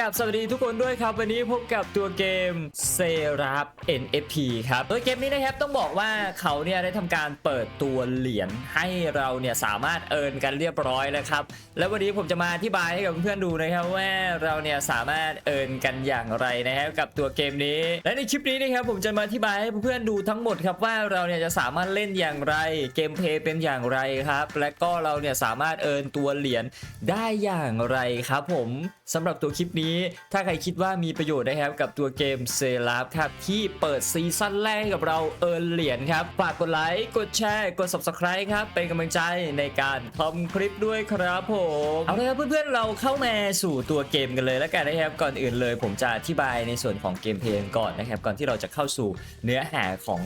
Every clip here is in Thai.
กับสวัสดีทุกคนด้วยครับ วันนี้พบกับตัวเกมเซรับ NFT ครับโดยเกมนี้นะครับต้องบอกว่าเขาเนี่ยได้ทำการเปิดตัวเหรียญให้เราเนี่ยสามารถเอิร์นกันเรียบร้อยแล้วครับ แล้ววันนี้ผมจะมาอธิบายให้กับเพื่อนๆดูนะครับว่าเราเนี่ยสามารถเอิร์นกันอย่างไรนะครับกับตัวเกมนี้ และในคลิปนี้นะครับผมจะมาอธิบายให้เพื่อนๆดูทั้งหมดครับว่าเราเนี่ยจะสามารถเล่นอย่างไร เกมเพย์เป็นอย่างไรครับ และก็เราเนี่ยสามารถเอิร์นตัวเหรียญได้อย่างไรครับ ผมสำหรับตัวคลิปนี้ถ้าใครคิดว่ามีประโยชน์นะครับกับตัวเกมเซลาฟครับที่เปิดซีซั่นแรกกับเราเอิร์นเหรียญครับฝากกดไลค์กดแชร์กด subscribe ครับเป็นกำลังใจในการทำคลิปด้วยครับผมเอาละครับเพื่อนๆเราเข้ามาสู่ตัวเกมกันเลยแล้วกันนะครับก่อนอื่นเลย ผมจะอธิบายในส่วนของเกมเพลย์ก่อนนะครับก่อนที่เราจะเข้าสู่เนื้อหาของ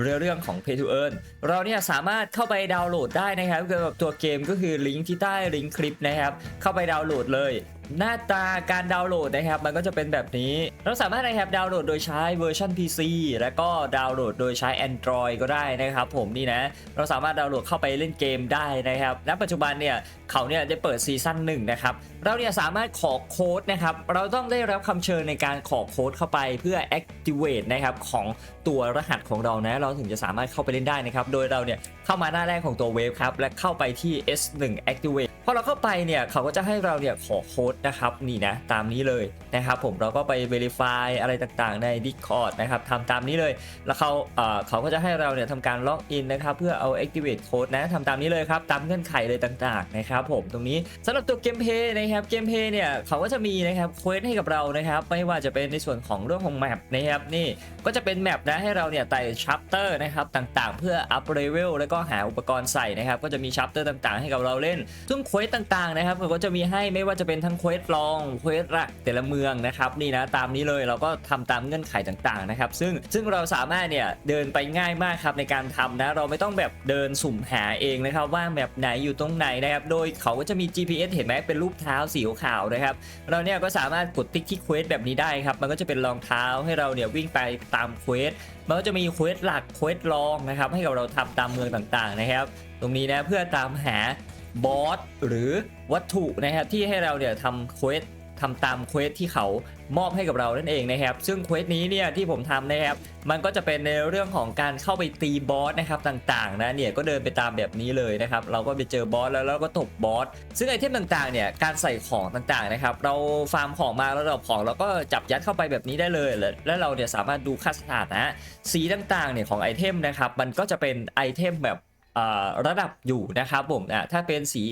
เรื่องเรื่องของ Pay to Earn เราเนี่ยสามารถเข้าไปดาวน์โหลดได้นะครับเกี่ยวกับตัวเกมก็คือลิงก์ที่ใต้ลิงก์คลิปนะครับเข้าไปดาวน์โหลดเลย หน้าตาการดาวน์โหลดนะครับ มันก็จะเป็นแบบนี้ เราสามารถนะครับดาวน์โหลดโดยใช้เวอร์ชัน PC แล้วก็ดาวน์โหลดโดยใช้ Android ก็ได้นะครับผมนี่นะ เราสามารถดาวน์โหลดเข้าไปเล่นเกมได้นะครับ ณ ปัจจุบันเนี่ย เขาเนี่ยได้เปิดซีซั่นหนึ่งนะครับ เราเนี่ยสามารถขอโค้ดนะครับ เราต้องได้รับคำเชิญในการขอโค้ดเข้าไปเพื่อ activate นะครับของตัวรหัสของเรานะ เราถึงจะสามารถเข้าไปเล่นได้นะครับ โดยเราเนี่ยเข้ามาหน้าแรกของตัวเว็บครับ และเข้าไปที่ S1 activate พอเราเข้าไปเนี่ยเขาก็จะให้เราเนี่ยขอโค้ดนะครับนี่นะตามนี้เลยนะครับผมเราก็ไป verify อะไรต่างๆใน Discord นะครับทำตามนี้เลย แล้วเขาเอ่อเขาก็จะให้เราเนี่ยทำการล็อกอินนะครับเพื่อเอา activate code นะทำตามนี้เลยครับตามเงื่อนไขเลยต่างๆนะครับผมตรงนี้สำหรับตัวเกมเพย์นะครับเกมเพย์เนี่ยเขาก็จะมีนะครับเควสให้กับเรานะครับไม่ว่าจะเป็นในส่วนของเรื่องของแมปนะครับนี่ก็จะเป็นแมปนะให้เราเนี่ยไต่ชัปเตอร์นะครับต่างๆ เพื่ออัพเลเวลแล้วก็หาอุปกรณ์ใส่นะครับก็จะมีชัปเตอร์ต่างๆ ให้กับเราเล่น ซึ่งเควสต่างๆนะครับก็จะมีให้ไม่ว่าจะเป็นทั้งเควสลองเควสหลักแต่ละเมืองนะครับนี่นะตามนี้เลยเราก็ทำตามเงื่อนไขต่างๆนะครับซึ่งซึ่งเราสามารถเนี่ยเดินไปง่ายมากครับในการทำนะเราไม่ต้องแบบเดินสุ่มหาเองนะครับว่าแมปไหนอยู่ตรงไหนนะครับโดยเขาก็จะมี GPS เห็นไหมเป็นรูปเท้าสีขาวนะครับ เราเนี่ยก็สามารถกดติ๊กที่เควสแบบนี้ได้ครับ มันก็จะเป็นรองเท้าให้เราเนี่ยวิ่งไปตามเควส มันก็จะมีเควสหลักเควสรองนะครับให้กับเราทำตามเมืองต่างๆนะครับ ตรงนี้นะเพื่อตามหาบอสหรือวัตถุนะครับที่ให้เราเนี่ยทำเควส ทำตามเควสที่เขามอบให้กับเรานั่นเองนะครับ ซึ่งเควสนี้เนี่ยที่ผมทำนะครับ มันก็จะเป็นในเรื่องของการเข้าไปตีบอสนะครับต่างๆนะเนี่ยก็เดินไปตามแบบนี้เลยนะครับ เราก็ไปเจอบอสแล้วเราก็ตบบอส ซึ่งไอเทมต่างๆเนี่ยการใส่ของต่างๆนะครับ เราฟาร์มของมาแล้วเราของเราก็จับยัดเข้าไปแบบนี้ได้เลย แล้วเราเนี่ยสามารถดูค่าสถานะสีต่างๆเนี่ยของไอเทมนะครับ มันก็จะเป็นไอเทมแบบ ระดับอยู่นะครับผมอะถ้าเป็นสี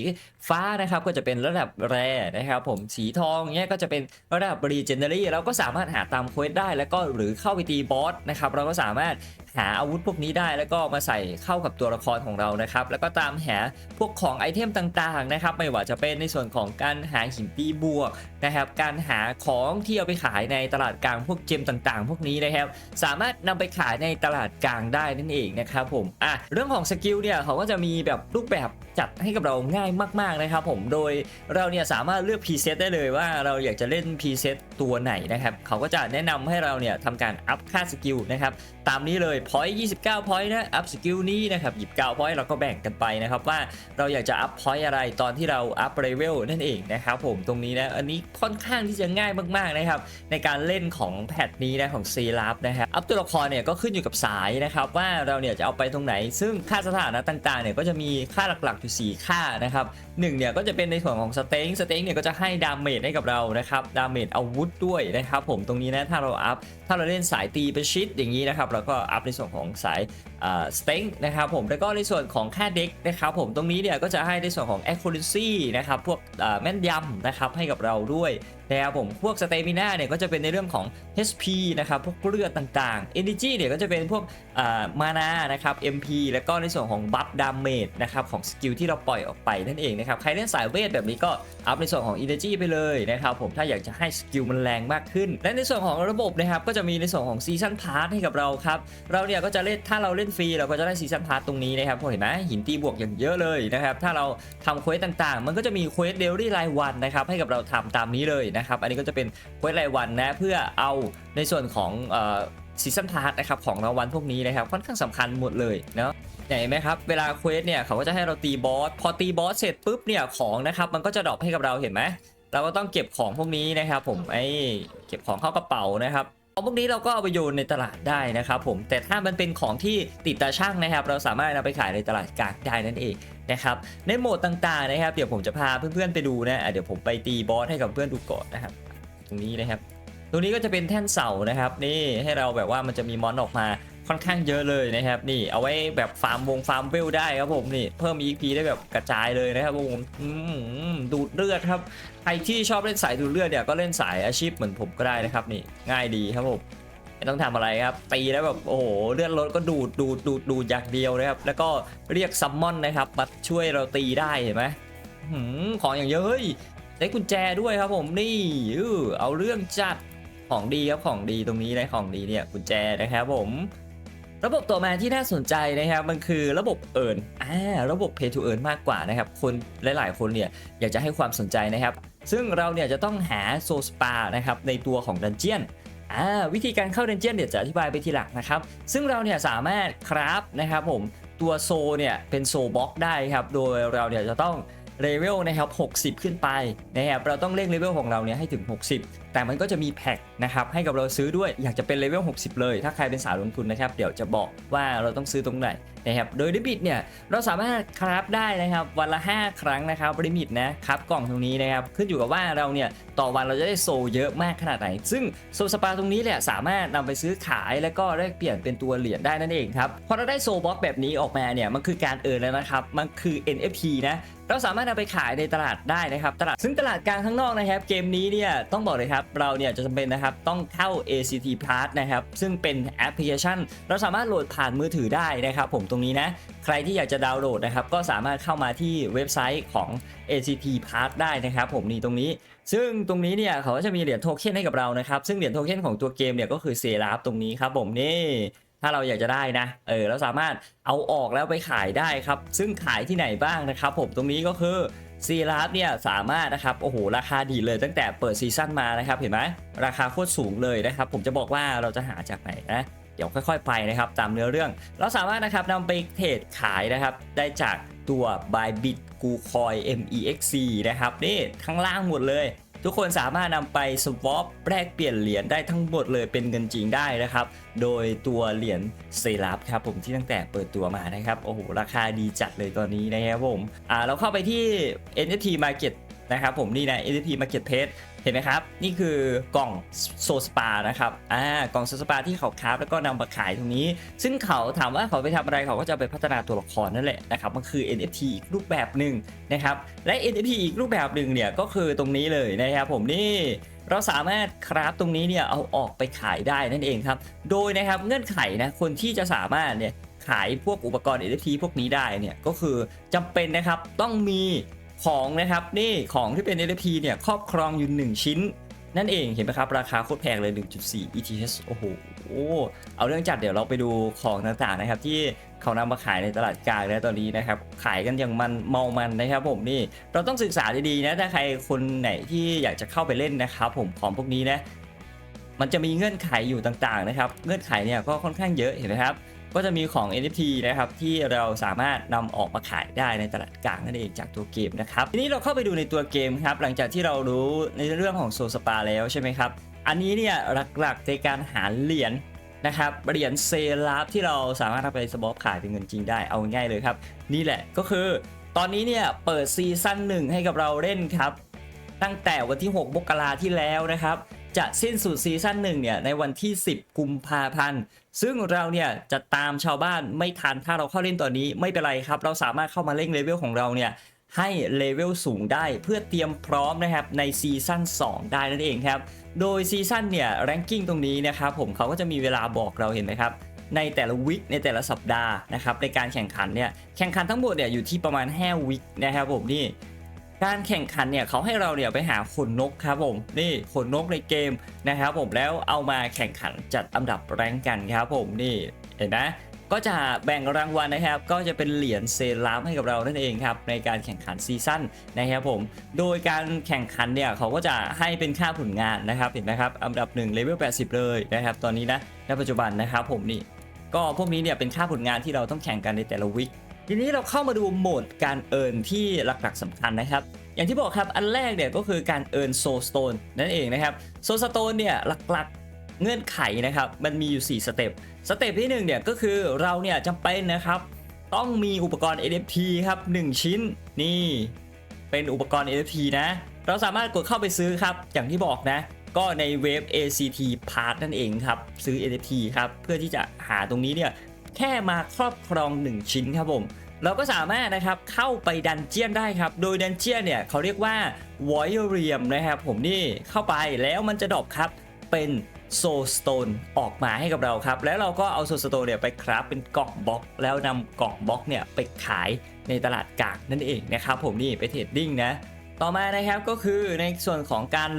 ฟ้านะครับก็จะเป็นระดับแรนะครับผมสีทองเนี้ยก็จะเป็นระดับรีเจนเนอรี่เราก็สามารถหาตามเควสได้แล้วก็หรือเข้าไปตีบอสนะครับเราก็สามารถหาอาวุธพวกนี้ได้แล้วก็มาใส่เข้ากับตัวละครของเรานะครับ แล้วก็ตามหาพวกของไอเทมต่างๆนะครับ ไม่ว่าจะเป็นในส่วนของการหาหินปีบวกนะครับ การหาของที่เอาไปขายในตลาดกลางพวกเจมต่างๆ พวกนี้นะครับ สามารถนำไปขายในตลาดกลางได้นั่นเองนะครับผมอะเรื่องของสกิลเนี่ยเขาก็จะมีแบบรูปแบบจัดให้กับเราง่ายมากๆนะครับผมโดยเราเนี่ยสามารถเลือกพรีเซตได้เลยว่าเราอยากจะเล่นพรีเซต ตัวไหนนะครับเขาก็จะแนะนำให้เราเนี่ยทำการอัพค่าสกิลนะครับตามนี้เลยพอยต์29พอยต์นะอัพสกิลนี้นะครับ29พอยต์เราก็แบ่งกันไปนะครับว่าเราอยากจะอัพพอยต์อะไรตอนที่เราอัพเลเวลนั่นเองนะครับผมตรงนี้นะอันนี้ค่อนข้างที่จะง่ายมากๆนะครับในการเล่นของแพทนี้นะของซีลับนะครับอัพตัวละครเนี่ยก็ขึ้นอยู่กับสายนะครับว่าเราเนี่ยจะเอาไปตรงไหน ซึ่งค่าสถานะต่างๆเนี่ยก็จะมีค่าหลักๆอยู่ 4 ค่านะครับหนึ่งเนี่ยก็จะเป็นในส่วนของสเต็งสเต็งเนี่ยก็จะให้ดาเมจให้กับเรานะครับดาเมจอาวุธด้วยนะครับผมตรงนี้นะถ้าเราอัพถ้าเราเล่นสายตีปชิดอย่างนี้นะครับเราก็อัพในส่วนของสายสเต็งนะครับผมแล้วก็ในส่วนของค่าเด็กนะครับผมตรงนี้เนี่ยก็จะให้ในส่วนของ accuracy นะครับพวกแม่นยำนะครับให้กับเราด้วย นะครับผมพวกสเตมิน่าเนี่ยก็จะเป็นในเรื่องของ HP นะครับพวกเลือดต่างๆ Energy เนี่ยก็จะเป็นพวกมานานะครับ MP แล้วก็ในส่วนของบัฟดาเมจนะครับของสกิลที่เราปล่อยออกไปนั่นเองนะครับใครเล่นสายเวทแบบนี้ก็อัพในส่วนของ Energy ไปเลยนะครับผมถ้าอยากจะให้สกิลมันแรงมากขึ้น และในส่วนของระบบนะครับก็จะมีในส่วนของซีซันพาร์ทให้กับเราครับเราเนี่ยก็จะเล่นถ้าเราเล่นฟรีเราก็จะได้ซีซันพาร์ทตรงนี้นะครับเห็นไหมหินตีบวกอย่างเยอะเลยนะครับถ้าเราทำเควสต่างๆ มันก็จะมีเควสเดลี่รายวันนะครับให้กับเราทำตามนี้เลยนะครับ อันนี้ก็จะเป็นเควสรายวันนะเพื่อเอาในส่วนของซีซันพาร์ทนะครับของรางวัลพวกนี้นะครับค่อนข้างสำคัญหมดเลยเนาะเห็นไหมครับเวลาเควสเนี่ยเขาก็จะให้เราตีบอสพอตีบอสเสร็จปุ๊บเนี่ยของนะครับมันก็จะดรอปให้กับเราเห็นไหมเราก็ต้องเก็บของพวกนี้นะครับ ผมไอ้เก็บของเข้ากระเป๋านะครับ ของพวกนี้เราก็เอาไปโยนในตลาดได้นะครับผมแต่ถ้ามันเป็นของที่ติดตาช่างนะครับ เราสามารถนำไปขายในตลาดกลางได้นั่นเองนะครับในโหมดต่างๆนะครับ เดี๋ยวผมจะพาเพื่อนๆไปดูนะะเดี๋ยวผมไปตีบอสให้กับเพื่อนดูก่อนนะครับ ตรงนี้นะครับ ตรงนี้ก็จะเป็นแท่นเสานะครับ นี่ให้เราแบบว่ามันจะมีมอนออกมาค่อนข้างเยอะเลยนะครับนี่เอาไว้แบบฟาร์มวงฟาร์มเวลได้ครับผมนี่เพิ่ม EP ได้แบบกระจายเลยนะครับผมดูดเลือดครับ รที่ชอบเล่นสายดูดเลือดเนี่ยก็เล่นสายอาชีพเหมือนผมก็ได้นะครับนี่ง่ายดีครับผมไม่ต้องทำอะไรครับตีแล้วแบบโอ้โหเลือดลดก็ดูดดูดดูดดูดอย่างเดียวนะครับแล้วก็เรียกซัมมอนนะครับมาช่วยเราตีได้เห็นไหมหืมของอย่างเยอะเฮ้ยได้กุญแจด้วยครับผมนี่อื้อเอาเรื่องจัดของดีครับของดีตรงนี้นะของดีเนี่ยกุญแจนะครับผม ระบบต่อมาที่น่าสนใจนะครับมันคือระบบเอิร์นอ่าระบบ Pay to Earn มากกว่านะครับคนหลาย ๆ คนเนี่ยอยากจะให้ความสนใจนะครับ ซึ่งเราเนี่ยจะต้องหาโซสปานะครับในตัวของดันเจียนอ่าวิธีการเข้าดันเจียนเดี๋ยวจะอธิบายไปทีหลังนะครับ ซึ่งเราเนี่ยสามารถคราฟนะครับผมตัวโซเนี่ยเป็นโซบ็อกได้ครับโดยเราเนี่ยจะต้องเลเวลนะครับ60 ขึ้นไปนะครับเราต้องเร่งเลเวลของเราเนี่ยให้ถึง 60 แต่มันก็จะมีแพ็คนะครับให้กับเราซื้อด้วยอยากจะเป็นเลเวล 60 เลย ถ้าใครเป็นสายลงทุนนะครับ เดี๋ยวจะบอกว่าเราต้องซื้อตรงไหนนะครับโดยลิมิตเนี่ยเราสามารถคราฟได้นะครับวันละ 5 ครั้งนะครับลิมิตนะครับกล่องตรงนี้นะครับขึ้นอยู่กับว่าเราเนี่ยต่อวันเราจะได้โซเยอะมากขนาดไหน ซึ่งโซสปาตรงนี้เนี่ยสามารถนำไปซื้อขายแล้วก็แลกเปลี่ยนเป็นตัวเหรียญได้นั่นเองครับพอเราได้โซบ็อกแบบนี้ออกมาเนี่ยมันคือการเอิร์นแล้วนะครับมันคือ NFT นะเราสามารถนำไปขายในตลาดได้นะครับตลาดซึ่งตลาดกลางข้างนอกนะครับเกมนี้เนี่ยต้องบอกเลยครับเราเนี่ยจะจำเป็นนะครับต้องเข้า ACT Plus นะครับซึ่งเป็นแอปพลิเคชัน เราสามารถโหลดผ่านมือถือได้นะครับผมตรงนี้นะใครที่อยากจะดาวน์โหลดนะครับก็สามารถเข้ามาที่เว็บไซต์ของ ACT Plus ได้นะครับผมนี่ตรงนี้ ซึ่งตรงนี้เนี่ยเขาก็จะมีเหรียญโทเค็นให้กับเรานะครับซึ่งเหรียญโทเค็นของตัวเกมเนี่ยก็คือเซราฟตรงนี้ครับผมนี่ถ้าเราอยากจะได้นะ เออ เราสามารถเอาออกแล้วไปขายได้ครับ ซึ่งขายที่ไหนบ้างนะครับผม ตรงนี้ก็คือ ซีราฟเนี่ยสามารถนะครับโอ้โหราคาดีเลยตั้งแต่เปิดซีซั่นมานะครับเห็นไหมราคาโคตรสูงเลยนะครับผมจะบอกว่าเราจะหาจากไหนนะเดี๋ยวค่อย ๆ ไปนะครับตามเนื้อเรื่อง เราสามารถนะครับนำไปเทรดขายนะครับได้จากตัว Bybit กูคอย MEXC นะครับนี่ข้างล่างหมดเลย ทุกคนสามารถนำไป swap แลกเปลี่ยนเหรียญได้ทั้งหมดเลยเป็นเงินจริงได้นะครับ โดยตัวเหรียญเซรับครับผมที่ตั้งแต่เปิดตัวมานะครับ โอ้โห ราคาดีจัดเลยตอนนี้นะครับผมอ่าเราเข้าไปที่ NFT Market นะครับผมนี่นะ NFT Marketplace เห็นไหมครับ นี่คือกล่องโซสปานะครับอ่ากล่องโซสปาที่เขาคราฟแล้วก็นำมาขายตรงนี้ ซึ่งเขาถามว่าเขาไปทำอะไรเขาก็จะไปพัฒนาตัวละครนั่นแหละนะครับมันคือ NFT อีกรูปแบบหนึ่งนะครับและ NFT อีกรูปแบบหนึ่งเนี่ยก็คือตรงนี้เลยนะครับผมนี่เราสามารถคราฟตรงนี้เนี่ยเอาออกไปขายได้นั่นเองครับ โดยนะครับเงื่อนไขนะคนที่จะสามารถเนี่ยขายพวกอุปกรณ์ NFT พวกนี้ได้เนี่ยก็คือจำเป็นนะครับต้องมี ของนะครับนี่ของที่เป็น NFT เนี่ยครอบครองอยู่ 1 ชิ้น นั่นเองเห็นไหมครับราคาโคตรแพงเลย 1.4 ETH โอ้โหเอาเรื่องจัดเดี๋ยวเราไปดูของต่างๆนะครับที่เขานำมาขายในตลาดกลางแล้วตอนนี้นะครับขายกันอย่างมันเมามันนะครับผมนี่เราต้องศึกษาดีๆนะถ้าใครคนไหนที่อยากจะเข้าไปเล่นนะครับผมของพวกนี้นะมันจะมีเงื่อนไขอยู่ต่างๆนะครับ เงื่อนไขเนี่ยก็ค่อนข้างเยอะเห็นไหมครับ ก็จะมีของ NFT นะครับที่เราสามารถนำออกมาขายได้ในตลาดกลางนั่นเองจากตัวเกมนะครับทีนี้เราเข้าไปดูในตัวเกมครับหลังจากที่เรารู้ในเรื่องของโซสปาแล้วใช่ไหมครับอันนี้เนี่ยหลักๆในการหาเหรียญนะครับเหรียญเซราฟที่เราสามารถเอาไปสบอปขายเป็นเงินจริงได้เอาง่ายเลยครับ นี่แหละก็คือตอนนี้เนี่ยเปิดซีซั่นหนึ่งให้กับเราเล่นครับ ตั้งแต่วันที่ 6 มกราที่แล้วนะครับ จะสิ้นสุดซีซั่นหนึ่งเนี่ยในวันที่ 10 กุมภาพันธ์ ซึ่งเราเนี่ยจะตามชาวบ้านไม่ทันถ้าเราเข้าเล่นตอนนี้ไม่เป็นไรครับ เราสามารถเข้ามาเร่งเลเวลของเราเนี่ยให้เลเวลสูงได้เพื่อเตรียมพร้อมนะครับในซีซั่น2 ได้นั่นเองครับ โดยซีซั่นเนี่ยแรงกิ้งตรงนี้นะครับผมเขาก็จะมีเวลาบอกเราเห็นไหมครับในแต่ละวิคในแต่ละสัปดาห์นะครับในการแข่งขันเนี่ยแข่งขันทั้งหมดเนี่ยอยู่ที่ประมาณ5วิคนะครับผมนี่ การแข่งขันเนี่ยเขาให้เราเนี่ยไปหาขนนกครับผมนี่ขนนกในเกมนะครับผมแล้วเอามาแข่งขันจัดอันดับแรงกันครับผมนี่เห็นไหมก็จะแบ่งรางวัลนะครับ ก็จะเป็นเหรียญเซรามให้กับเรานั่นเองครับในการแข่งขันซีซั่นนะครับผม โดยการแข่งขันเนี่ยเขาก็จะให้เป็นค่าผลงานนะครับเห็นไหมครับอันดับ1เลเวล80 เลยนะครับ ตอนนี้นะณปัจจุบันนะครับผมนี่ก็พวกนี้เนี่ยเป็นค่าผลงานที่เราต้องแข่งกันในแต่ละวิค ทีนี้เราเข้ามาดูโหมดการเอิร์นที่หลักๆสำคัญนะครับ อย่างที่บอกครับอันแรกเนี่ยก็คือการเอิร์นโซสโตนนั่นเองนะครับโซสโตนเนี่ยหลักๆเงื่อนไขนะครับมันมีอยู่ 4 สเต็ปสเต็ปที่1เนี่ยก็คือเราเนี่ยจำเป็นนะครับต้องมีอุปกรณ์ NFT ครับ1ชิ้นนี่เป็นอุปกรณ์ NFT นะ เราสามารถกดเข้าไปซื้อครับ อย่างที่บอกนะ ก็ในเว็บ ACT Part นั่นเองครับ ซื้อ NFT ครับ เพื่อที่จะหาตรงนี้เนี่ย แค่มาครอบครอง 1 ชิ้นครับผมเราก็สามารถนะครับเข้าไปดันเจียนได้ครับ โดยดันเจียนเนี่ยเขาเรียกว่า v o y r i u m นะครับผมนี่เข้าไปแล้วมันจะดรอปครับเป็นโซสโตนออกมาให้กับเราครับ แล้วเราก็เอาโซสโตนเนี่ยไปคราฟเป็นกล่องบล็อก แล้วนำกล่องบล็อกเนี่ยไปขายในตลาดกางนั่นเองนะครับผมนี่ไปเทรดดิ้งนะต่อมานะครับก็คือในส่วนของการ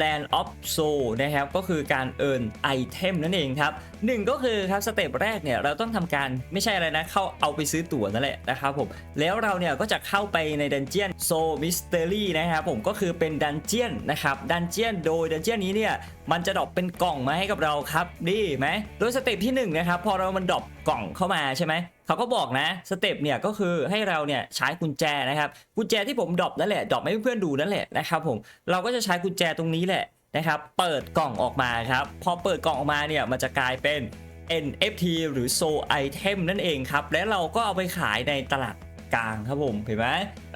Land of Soul นะครับก็คือการเอิร์นไอเทมนั่นเองครับ หนึ่งก็คือครับสเต็ปแรกเนี่ยเราต้องทำการไม่ใช่อะไรนะเข้าเอาไปซื้อตั๋วนั่นแหละนะครับผมแล้วเราเนี่ยก็จะเข้าไปในดันเจียนโซมิสเตอรี่นะครับผมก็คือเป็นดันเจียนนะครับดันเจียนโดยดันเจียนนี้เนี่ยมันจะดรอปเป็นกล่องมาให้กับเราครับดีไหมโดยสเต็ปที่หนึ่งนะครับพอเรามันดรอปกล่องเข้ามาใช่ไหมเขาก็บอกนะสเต็ปเนี่ยก็คือให้เราเนี่ยใช้กุญแจนะครับกุญแจที่ผมดรอปนั่นแหละดรอปให้เพื่อนๆดูนั่นแหละนะครับผมเราก็จะใช้กุญแจตรงนี้แหละ นะครับ เปิดกล่องออกมาครับ พอเปิดกล่องออกมาเนี่ยมันจะกลายเป็น NFT หรือ Soul Item นั่นเองครับ และเราก็เอาไปขายในตลาดกลางครับผมเห็นไหม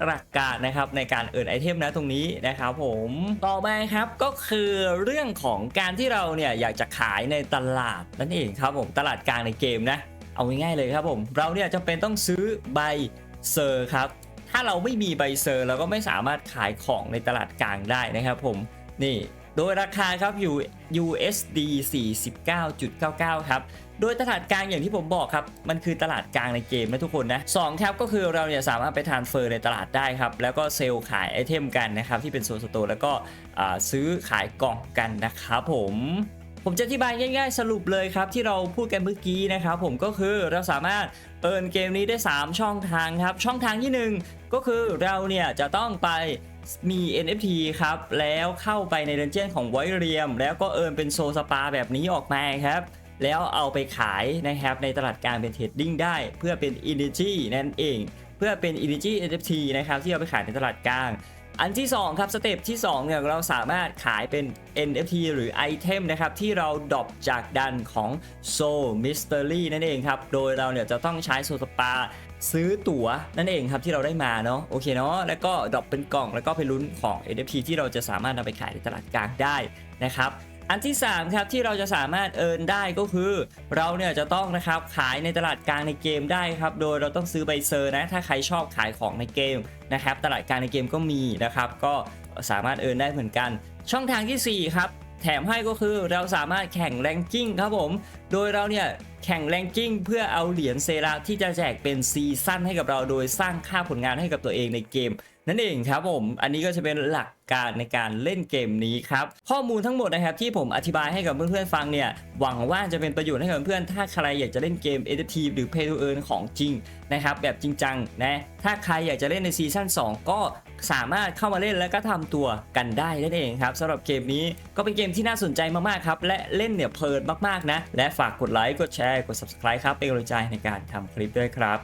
หลักการนะครับในการเอิร์นไอเทมนะตรงนี้นะครับผมต่อมาครับก็คือเรื่องของการที่เราเนี่ยอยากจะขายในตลาดนั่นเองครับผมตลาดกลางในเกมนะเอาง่ายๆเลยครับผมเราเนี่ยจำเป็นต้องซื้อใบเซอร์ครับถ้าเราไม่มีใบเซอร์เราก็ไม่สามารถขายของในตลาดกลางได้นะครับผมนี่ โดยราคาครับอยู่ USD 49.99 ครับ โดยตลาดกลางอย่างที่ผมบอกครับ มันคือตลาดกลางในเกมนะทุกคนนะสองครับก็คือเราเนี่ยสามารถไปทานเฟอร์ในตลาดได้ครับ แล้วก็เซลล์ขายไอเทมกันนะครับที่เป็นโซนสโตร์แล้วก็ซื้อขายกล่องกันนะครับผมผมจะอธิบายง่ายๆสรุปเลยครับที่เราพูดกันเมื่อกี้นะครับผมก็คือเราสามารถเอินเกมนี้ได้ 3 ช่องทางครับ ช่องทางที่ 1 ก็คือเราเนี่ยจะต้องไป มี NFT ครับ แล้วเข้าไปในดันเจียนของไวเรียม แล้วก็เอินเป็นโซสปาแบบนี้ออกมาครับ แล้วเอาไปขายนะครับในตลาดการเป็นเทรดดิ้งได้ เพื่อเป็น Energy นั่นเอง เพื่อเป็น Energy NFT นะครับที่เอาไปขายในตลาดกลางอันที่ 2 ครับสเต็ปที่2เนี่ยเราสามารถขายเป็น NFT หรือไอเทมนะครับที่เราดรอปจากดันของ Soul Mystery นั่นเองครับ โดยเราเนี่ยจะต้องใช้โซสปา ซื้อตั๋วนั่นเองครับที่เราได้มาเนาะโอเคเนาะแล้วก็ดรอปเป็นกล่องแล้วก็ไปลุ้นของ NFT ที่เราจะสามารถนำไปขายในตลาดกลางได้นะครับอันที่ 3 ครับ ที่เราจะสามารถเอินได้ก็คือ เราเนี่ยจะต้องนะครับขายในตลาดกลางในเกมได้ครับ โดยเราต้องซื้อใบเซอร์นะ ถ้าใครชอบขายของในเกมนะครับ ตลาดกลางในเกมก็มีนะครับ ก็สามารถเอินได้เหมือนกัน ช่องทางทีสี่4 ครับ แถมให้ก็คือเราสามารถแข่งแรงกิ้งครับผม โดยเราเนี่ย แข่งแรงกิ้งเพื่อเอาเหรียญเซราที่จะแจกเป็นซีซั่นให้กับเราโดยสร้างค่าผลงานให้กับตัวเองในเกม นั่นเองครับผม อันนี้ก็จะเป็นหลักการในการเล่นเกมนี้ครับ ข้อมูลทั้งหมดนะครับที่ผมอธิบายให้กับเพื่อนๆฟังเนี่ย หวังว่าจะเป็นประโยชน์ให้กับเพื่อนๆถ้าใครอยากจะเล่นเกม a อ t หรือ Pay to Earn ของจริงนะครับแบบจริงจังนะถ้าใครอยากจะเล่นในซีซั่น2 ก็สามารถเข้ามาเล่นแล้วก็ทำตัวกันได้นั่นเองครับสำหรับเกมนี้ก็เป็นเกมที่น่าสนใจมากๆครับและเล่นเนี่ยเพลินมากๆนะและฝากกดไลค์กดแชร์กด subscribe ครับเป็นกำลังใจในการทำคลิปด้วยครับ